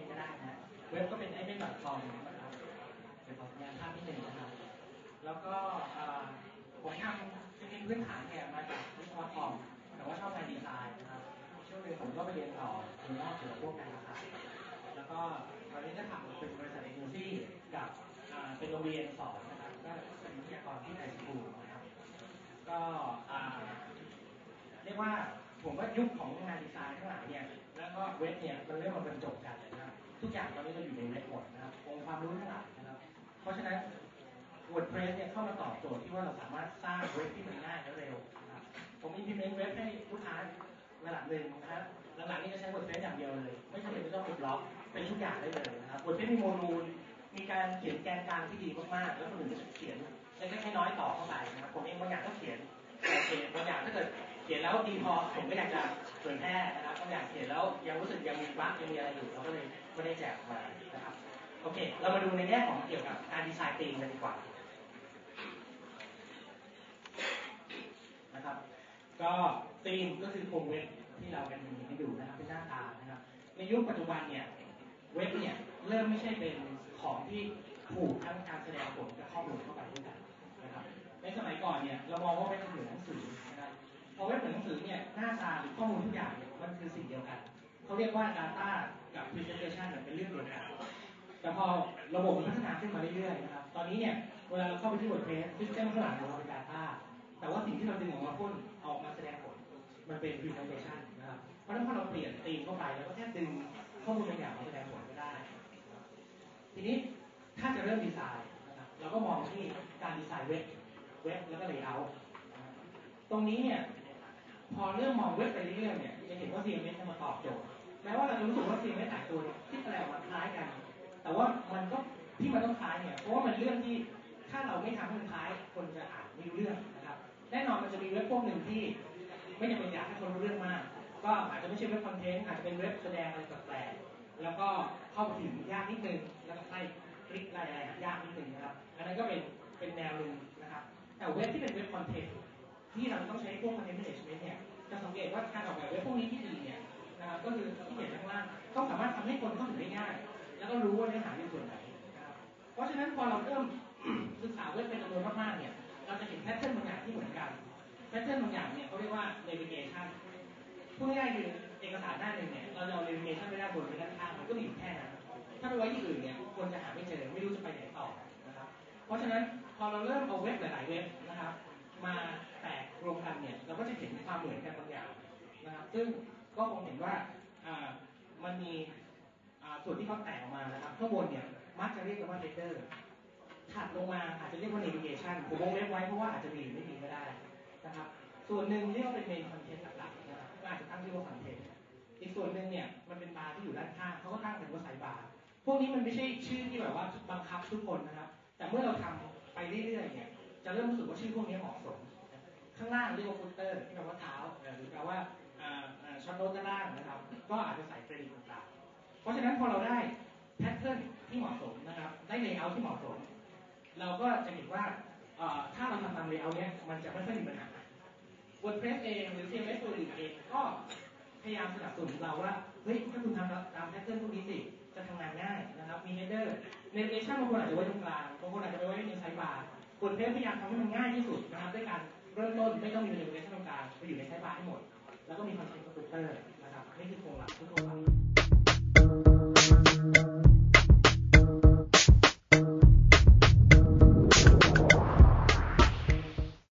นก็ได้นะเว็บก็เป็นไอเมน .com นะครับเป็นของานภาพที่หนึ่งนะครับ แล้วก็ผมทำจริงๆพื้นฐานเนี่ยมาจากวิศวกรแต่ว่าชอบงาดีไซน์นะครับช่วงหนึ่งผมก็ไปเรียนต่อเรียนนอกเกี่ยวกับพวกการดีไซน์แล้วก็ตอนนี้ก็ทำเป็นบริษัทเอเจนซี่กับเป็นโรงเรียนสอนนะครับก็เป็นวิทยากรที่ไทยสกูลนะครับก็เรียกว่า ผมว่ายุคของงานดีไซน์ทั้งหลายเนี่ย แล้วก็เว็บเนี่ยมันเริ่มมาบรรจบกันนะครับ ทุกอย่างตอนนี้เราอยู่ในเว็บหมดนะครับองค์ความรู้ทั้งหลายนะครับ เพราะฉะนั้น WordPress เนี่ยเข้ามาตอบโจทย์ที่ว่าเราสามารถสร้างเว็บที่มันง่ายและเร็วนะครับผม implement เว็บให้ลูกค้าระดับหนึ่งนะครับหลังๆนี้ก็ใช้ WordPress อย่างเดียวเลย ไม่จำเป็นจะต้องเป็นบล็อกเป็นทุกอย่างได้เลยนะครับ WordPress มีโมดูลมีการเขียนแกนกลางที่ดีมากๆ แล้วคนอื่นก็เขียนเล็กๆน้อยๆต่อเข้าไปนะครับผมเองบางอย่างก็เขียน โอเคบางอย่างถ้าเกิดเขียนแล้วดีพอผมก็อยากจะเผยแพร่นะครับบางอย่างเขียนแล้วยังรู้สึกยังมีบั๊กยังมีอะไรอยู่เราก็เลยไม่ได้แจกมานะครับโอเค เรามาดูในแง่ของเกี่ยวกับการดีไซน์ธีมกันดีกว่านะครับ ก็ธีมก็คือโครงเว็บที่เราเป็นให้ดูนะครับเป็นหน้าตานะครับ ในยุคปัจจุบันเนี่ยเว็บเนี่ยเริ่มไม่ใช่เป็นของที่ผูกทั้งการแสดงผลกับข้อมูลเข้าไปด้วยกัน ในสมัยก่อนเนี่ยเรามองว่าเว็บเป็นเหมือนหนังสือนะครับพอเว็บเหมือนหนังสือเนี่ยหน้าตาหรือข้อมูลทุกอย่างเนี่ยมันคือสิ่งเดียวกันเขาเรียกว่า Data กับ Presentation เนี่ยเป็นเรื่องเดียวกันแต่พอระบบมันพัฒนาขึ้นมาเรื่อยๆนะครับตอนนี้เนี่ยเวลาเราเข้าไปที่ WordPress ซิสเต็มข้างหลังของเราเป็น Data แต่ว่าสิ่งที่เราดึงออกมาพ่นออกมาแสดงผลมันเป็น Presentation นะครับเพราะฉะนั้นพอเราเปลี่ยนธีมเข้าไปเราก็แค่ดึงข้อมูลบางอย่างมาแสดงผลก็ได้ ทีนี้ถ้าจะเริ่มดีไซน์นะครับเราก็มองที่การดีไซน์เว็บ เว็บแล้วก็เลเยอร์ตรงนี้เนี่ยพอเริ่มมองเว็บไปเรื่อยๆเนี่ยจะเห็นว่า CMS จะมาตอบโจทย์แม้ว่าเราจะรู้สึกว่า CMS หลายตัวที่อะไรออกมาคล้ายกัน แต่ว่ามันก็ที่มันต้องคล้ายเนี่ยเพราะว่ามันเรื่องที่ถ้าเราไม่ทำให้มันคล้ายคนจะอ่านไม่รู้เรื่องนะครับ แน่นอนมันจะมีเว็บพวกหนึ่งที่ไม่จำเป็นอยากให้คนรู้เรื่องมาก ก็อาจจะไม่ใช่เว็บคอนเทนต์อาจจะเป็นเว็บแสดงอะไรแปลกๆแล้วก็เข้าถึงยากนิดนึงแล้วก็ไล่คลิกไล่อะไรยากนิดนึงนะครับ อันนั้นก็เป็นเป็นแนวหนึ่ง แต่เว็บที่เป็นเว็บคอนเทนต์ที่เราต้องใช้พวกคอนเทนต์แมネจเมนต์เนี่ยจะสังเกตว่าการออกแบบเว็บพวกนี้ที่ดีเนี่ยนะครับก็คือที่เขียนข้างล่างต้องสามารถทำให้คนเข้าถึงได้ง่าย แล้วก็รู้ว่าเนื้อหาในส่วนไหนนะครับเพราะฉะนั้นพอเราเริ่มศึกษาเว็บเป็นจำนวนมากๆเนี่ยเราจะเห็นแพทเทิร์นบางอย่างที่เหมือนกันแพทเทิร์นบางอย่างเนี่ยเขาเรียกว่า navigation พูดง่ายๆคือเอกสารหน้าหนึ่งเนี่ยเราจะเอา navigation ไปด้านบนไปด้านข้างมันก็มีอยู่แค่นั้นถ้าไปไว้ที่อื่นเนี่ยคนจะหาไม่เจอไม่รู้จะไปไหนต่อ รับเพราะฉะนั้นพอเราเริ่มเอาเว็บหลาย ๆ เว็บนะครับ มาแตกรวมกันเนี่ยเราก็จะเห็นความเหมือนกันบางอย่างนะครับ ซึ่งก็คงเห็นว่ามันมีส่วนที่เขาแตกออกมานะครับข้างบนเนี่ยมักจะเรียกกันว่า header ถัดลงมาอาจจะเรียกว่า navigation ผมวงเล็บไว้เพราะว่าอาจจะมีหรือไม่มีก็ได้นะครับ ส่วนหนึ่งเรียกว่าเป็น main content หลักๆนะครับก็อาจจะตั้งชื่อว่า content อีกส่วนหนึ่งเนี่ยมันเป็นบาร์ที่อยู่ด้านข้างเขาก็ตั้งเป็นว่าไซบาร์พวกนี้มันไม่ใช่ชื่อที่แบบว่าบังคับทุกคนนะครับ แต่เมื่อเราทำไปเรื่อยๆเนี่ยจะเริ่มรู้สึกว่าชื่อพวกนี้เหมาะสม ข้างล่างเรียกว่าฟุตเตอร์ที่แปลว่าเท้าหรือแปลว่าช็อตโน้ตด้านล่างนะครับ ก็อาจจะใส่เฟรมต่างๆเพราะฉะนั้นพอเราได้แพทเทิร์นที่เหมาะสมนะครับ ได้เลเยอร์ที่เหมาะสม เราก็จะเห็นว่าถ้าเราทำตามเลเยอร์เนี้ยมันจะไม่ค่อยมีปัญหา WordPress เองหรือ CMS ตัวอื่นเองก็พยายามสนับสนุนเราว่าเฮ้ยถ้าคุณทำตามแพทเทิร์นพวกนี้สิจะทำงานง่ายนะครับมีเฮดเดอร์ ในในช่างบางคนอาจจะไว้ตรงกลางบางคนอาจจะไปไว้ในไซด์บาร์ WordPress พยายามทำให้มันง่ายที่สุดนะครับด้วยการเริ่มต้นไม่ต้องมี navigation ตรงกลางไปอยู่ในไซด์บาร์ให้หมด แล้วก็มี content constructor